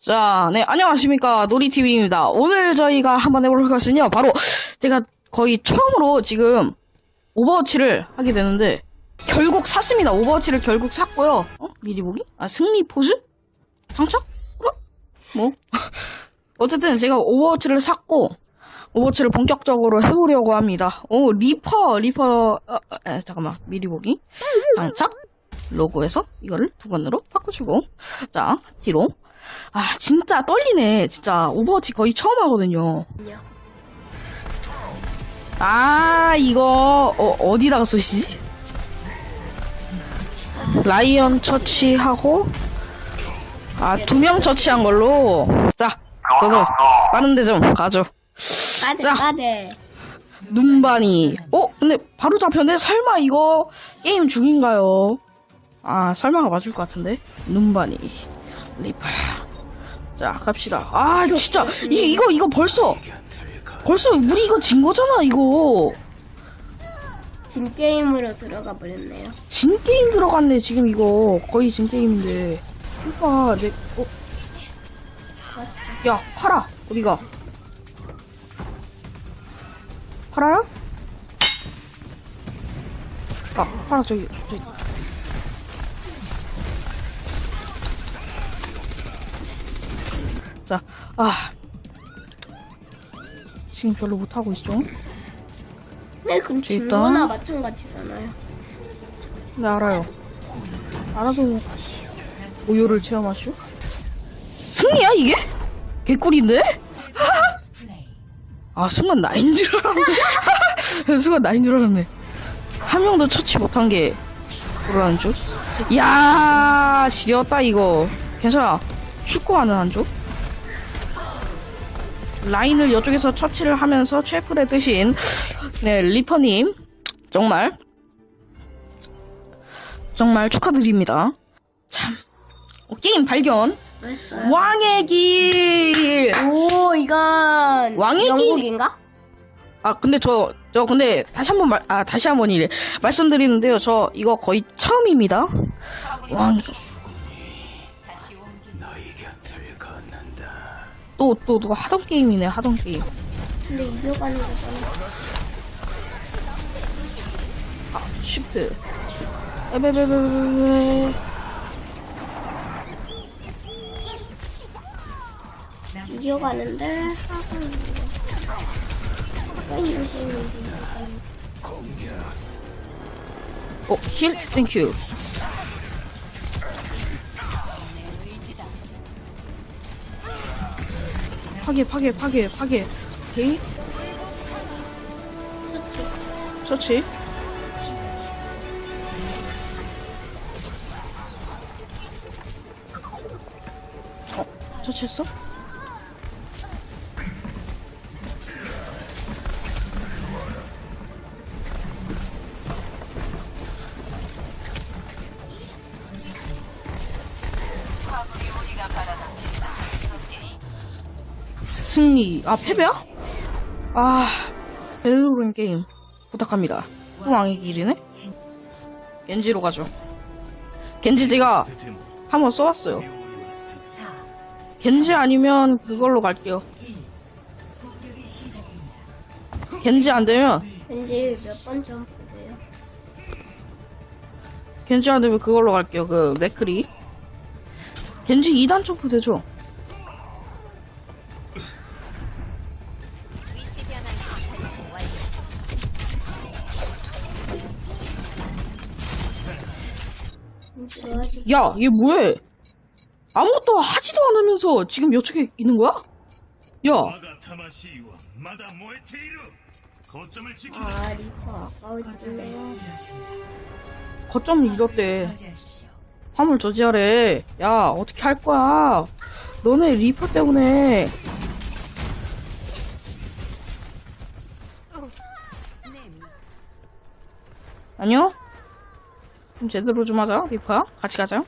자, 네, 안녕하십니까. 놀이TV입니다. 오늘 저희가 한번 해볼 것은요, 바로 제가 거의 처음으로 지금 오버워치를 하게 되는데, 결국 샀습니다. 오버워치를 결국 샀고요. 어? 미리 보기? 아, 승리 포즈? 장착? 뭐? 어쨌든 제가 오버워치를 샀고, 오버워치를 본격적으로 해보려고 합니다. 오, 리퍼, 리퍼, 어, 어, 에, 잠깐만. 미리 보기. 장착? 로고에서 이거를 두 번으로 바꿔주고, 자, 뒤로. 아, 진짜 떨리네. 진짜 오버워치 거의 처음 하거든요. 아, 이거 어, 어디다가 쓰시지? 라이언 처치하고 아, 두 명 처치한 걸로. 자, 저도 빠른데 좀 가죠. 자. 빠데 눈반이. 어, 근데 바로 잡혔네. 설마 이거 게임 중인가요? 아, 설마가 맞을 것 같은데. 눈반이. 리퍼. 자, 갑시다. 아, 진짜 이 이거 이거 벌써 벌써 우리 이거 진 거잖아, 이거. 진 게임으로 들어가 버렸네요. 진 게임 들어갔네, 지금 이거. 거의 진 게임인데. 오빠, 내 어. 야, 팔아. 어디가? 팔아요? 아, 팔아, 저기, 저기. 자, 아. 지금 별로 못하고 있죠? 네, 그럼 일단- 질거나 마찬가지잖아요. 네, 알아요. 알아도 우유를 체험하시오? 승리야, 이게? 개꿀인데? 아, 순간 나인 줄 알았네. 순간 나인 줄 알았네. 한 명도 처치 못한 게, 그러는 줄? 이야, 지렸다, 이거. 괜찮아. 축구하는 한 줄? 라인을 이쪽에서 처치를 하면서 최플의 드신, 네, 리퍼님. 정말, 정말 축하드립니다. 참. 어, 게임 발견. 했어요. 왕의 길! 오, 이건 왕의 길- 영국인가? 아, 근데 저, 저, 근데 다시 한번 말, 아, 다시 한번 이래. 말씀드리는데요. 저 이거 거의 처음입니다. 왕. 또, 또, 누가 하던 게임이네, 하던 게임. 근데 이겨가는 거잖아. 아, 쉬프트. 에베베베베베. 있는지 어, 힐? 땡큐. 파괴, 파괴, 파괴, 파괴. 오케이. 처치. 어, 처치했어? 승리. 아, 패배야? 아, 벨로른 게임. 부탁합니다. 또 왕의 길이네? 겐지로 가죠. 겐지 제가 한번 써왔어요. 겐지 아니면 그걸로 갈게요. 겐지 안 되면, 왠지 몇 번 점프돼요. 겐지 안 되면 그걸로 갈게요. 그, 맥크리. 겐지 2단 점프 되죠? 야, 얘 뭐해? 아무것도 하지도 않으면서 지금 이쪽에 있는 거야? 야, 我が魂はまだ燃えている거점을 지키자 아, 리퍼 아까워지네요. 거점 잃었대. 화물 저지하래. 야, 어떻게 할 거야? 너네 리퍼 때문에. 아니요? 좀 제대로 좀 하자, 리퍼야. 같이 가자.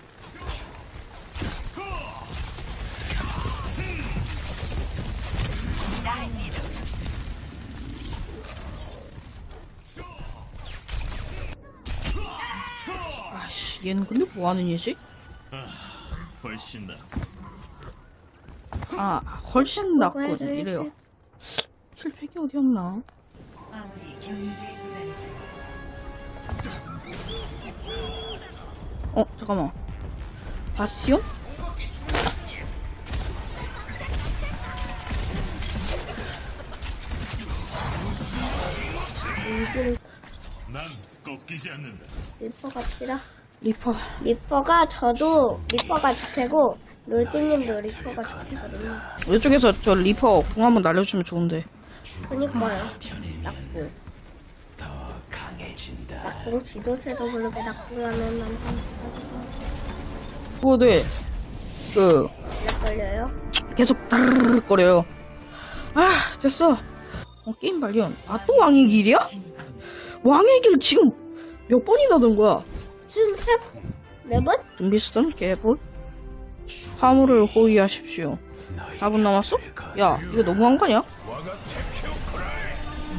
얘는 근데 뭐 하는 얘지? 훨씬 나. 아, 훨씬 낫군. 해줘, 이래요. 힐팩이 어디였나? 아무리 도달했어 어, 잠깐만. 바스티온? 이즈를 난 꺾이지 않는다. 리퍼 갑시다. 리퍼. 리퍼가 저도 리퍼가 좋대고 롤띵님도 리퍼가 좋대거든요. 이쪽에서 저 리퍼 궁 한번 날려주면 좋은데. 그니까요. 낙구. 낙구 지도체도 모르게 낙구라면 만상 그거 돼. 그, 걸려요. 계속 다르르 거려요. 아, 됐어. 어, 게임 발견. 아, 또 왕의 길이야? 왕의 길 지금 몇 번이나 된 거야? 지금 세 번? 네 번? 준비스턴 개불 화물을 호위하십시오 4분 남았어? 야 이거 너무한 거 아니야?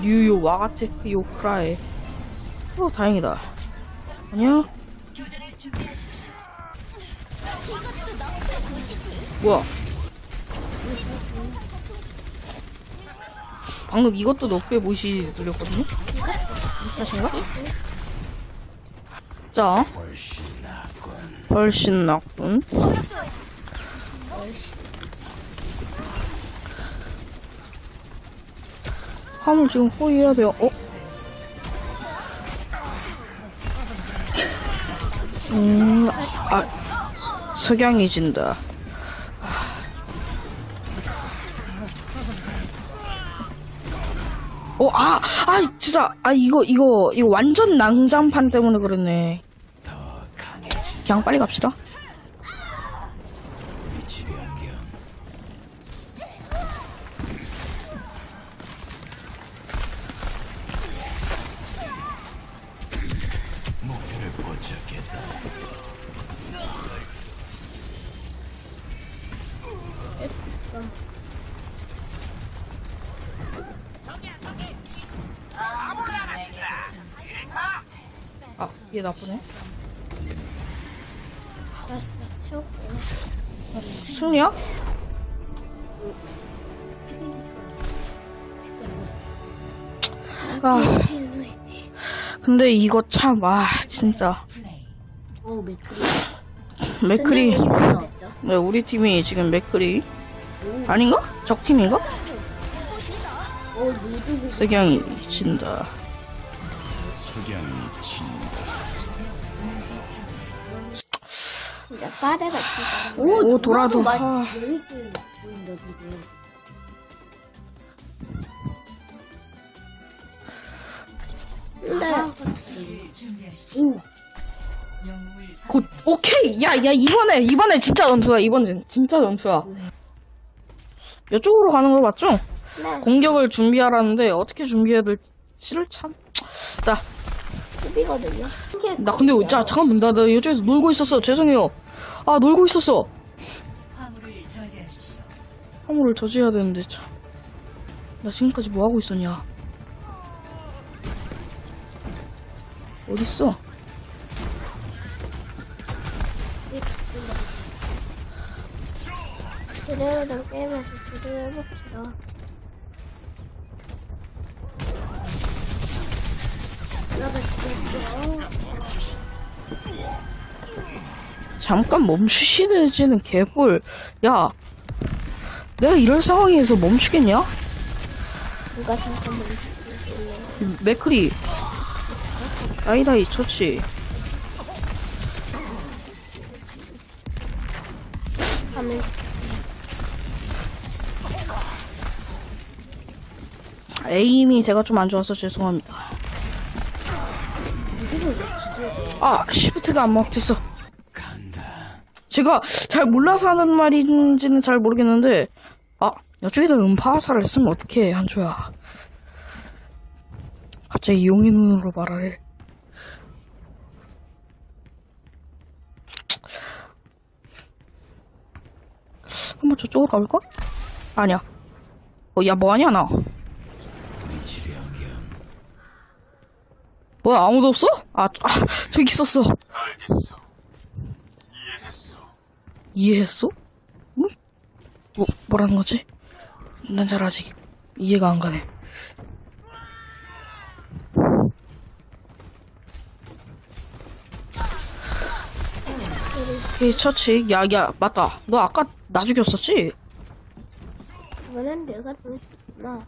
뉴요 와가테크 요크라에 어 다행이다 아니야 뭐야 방금 이것도 너프의 모시 들렸거든요? 다신가? 자 훨씬 낫군. 화물 지금 호위해야 돼요. 어? 음, 아, 석양이 진다. 어, 아, 아, 진짜, 아, 이거, 이거, 이거 완전 낭장판 때문에 그랬네. 그냥 빨리 갑시다. 얘 나쁘네. 알았어. 채웠고. 승리야? 아, 근데 이거 참, 아, 진짜. 오, 맥크리. 맥크리. 네, 우리 팀이 지금 맥크리. 아닌가? 적 팀인가? 오, 루드비. 석양이 진다. 석양이 친다. 진짜 빠데가 진짜. 오, 돌아도. 많이 아. 재밌게 보인다, 지금. 근데, 영웅을 사 곧, 오케이! 야, 야, 이번에, 이번에 진짜 전투야, 이번엔. 진짜 전투야. 이쪽으로 가는 거 맞죠? 네. 공격을 준비하라는데, 어떻게 준비해야 될지를 참. 자, 수비거든요. 나 근데, 자, 잠깐만, 나, 나 이쪽에서 놀고 있었어. 죄송해요. 아, 놀고 있었어. 화물을 저지하십시오 화물을 저지해야 되는데, 참. 나 지금까지 뭐 하고 있었냐. 어딨어? 된 게임에서 제대로 해봅시다. 나도 진짜 잠깐 멈추시지는 개뿔. 야, 내가 이럴 상황에서 멈추겠냐? 누가 잠깐 멈추고 맥크리. 다이다이 처치. 하면 에임이 제가 좀 안 좋아서 죄송합니다. 아, 시프트가 안 먹혔어. 제가 잘 몰라서 하는 말인지는 잘 모르겠는데, 아, 이쪽에다 음파사를 쓰면 어떡해, 한조야. 갑자기 용의 눈으로 말하래. 한번 저쪽으로 가볼까? 아니야. 어, 야, 뭐하냐, 나. 뭐야, 아무도 없어? 아, 아 저기 있었어. 이해했어? 응? 뭐, 뭐라는 거지? 난 잘 아직 이해가 안 가네. 오케이, 처치. 야, 야, 맞다. 너 아까 나 죽였었지? 이번엔 내가 더 죽구나.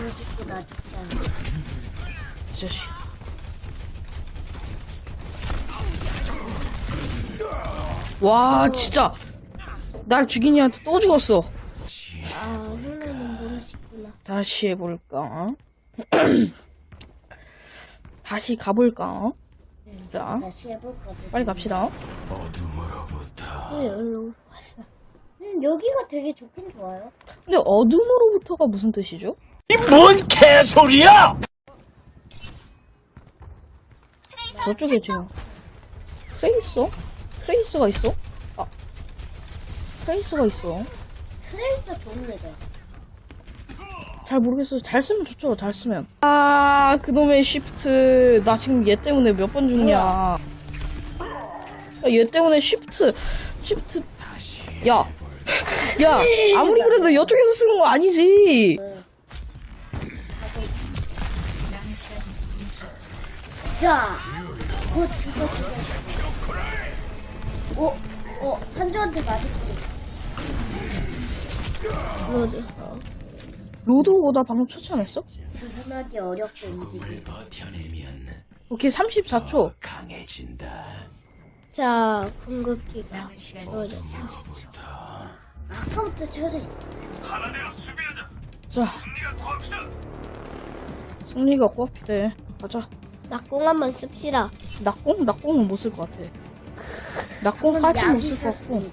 너 죽고 나 죽자. 이 자식. 와, 진짜. 날 죽인 이한테 또 죽었어. 아, 흥나는 모르시구나. 다시 해볼까? 다시 가볼까? 자, 다시 해볼까? 빨리 갑시다. 어둠으로부터 왜 여기로 왔어? 음, 여기가 되게 좋긴 좋아요. 근데 어둠으로부터가 무슨 뜻이죠? 이 뭔 개소리야! 저쪽에 지금 트레이서? 트레이스가 있어? 아, 트레이스가 있어. 트레이서 좋은 애다. 잘 모르겠어요. 잘 쓰면 좋죠. 잘 쓰면. 아, 그놈의 쉬프트. 나 지금 얘 때문에 몇 번 죽냐. 야, 얘 때문에 쉬프트, 쉬프트. 야. 야, 아무리 그래도 이쪽에서 쓰는 거 아니지. 남은 시간 60초. 자, 곧 죽어 죽어. 어, 어, 산조한테 맞았어. 로드, 어, 로드고 나 방금 처치 안 했어? 조심하기 어렵게 움직이. 오케이, 34초. 강해진다. 자, 궁극기가 남은 시간 주어져. 30초. 아까부터 채워져 있어. 하나대로 수비하자. 자, 승리가 코앞이대. 가자. 낙공 한번 씁시다. 낙공? 낙공은 못 쓸 것 같아. 못쓸것 같고. 남은 시간 10초.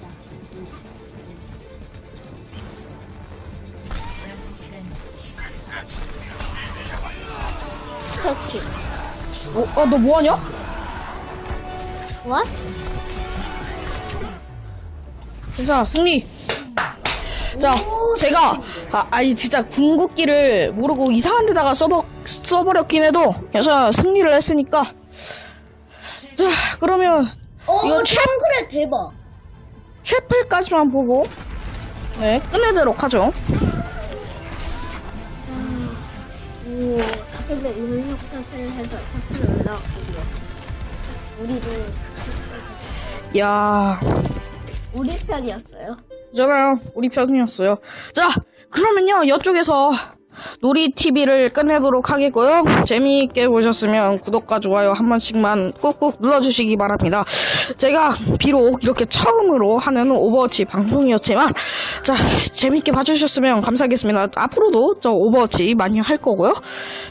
터치. 어, 아, 너 뭐하냐? What? 괜찮아, 승리. 자, 제가, 아, 아니, 진짜 궁극기를 모르고 이상한 데다가 써버, 써버렸긴 해도, 그래서 승리를 했으니까. 자, 그러면, 어, 이거 책- 그래 대박. 최플까지만 보고, 네, 끝내도록 하죠. 오, 해서 올라왔군요. 우리도 야 우리 편이었어요. 있잖아요. 우리 편이었어요. 자, 그러면요, 이쪽에서 놀이TV를 끝내도록 하겠고요. 재미있게 보셨으면 구독과 좋아요 한 번씩만 꾹꾹 눌러주시기 바랍니다. 제가 비록 이렇게 처음으로 하는 오버워치 방송이었지만, 자, 재밌게 봐주셨으면 감사하겠습니다. 앞으로도 저 오버워치 많이 할 거고요.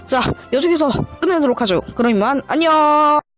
자, 이쪽에서 끝내도록 하죠. 그럼 이만, 안녕!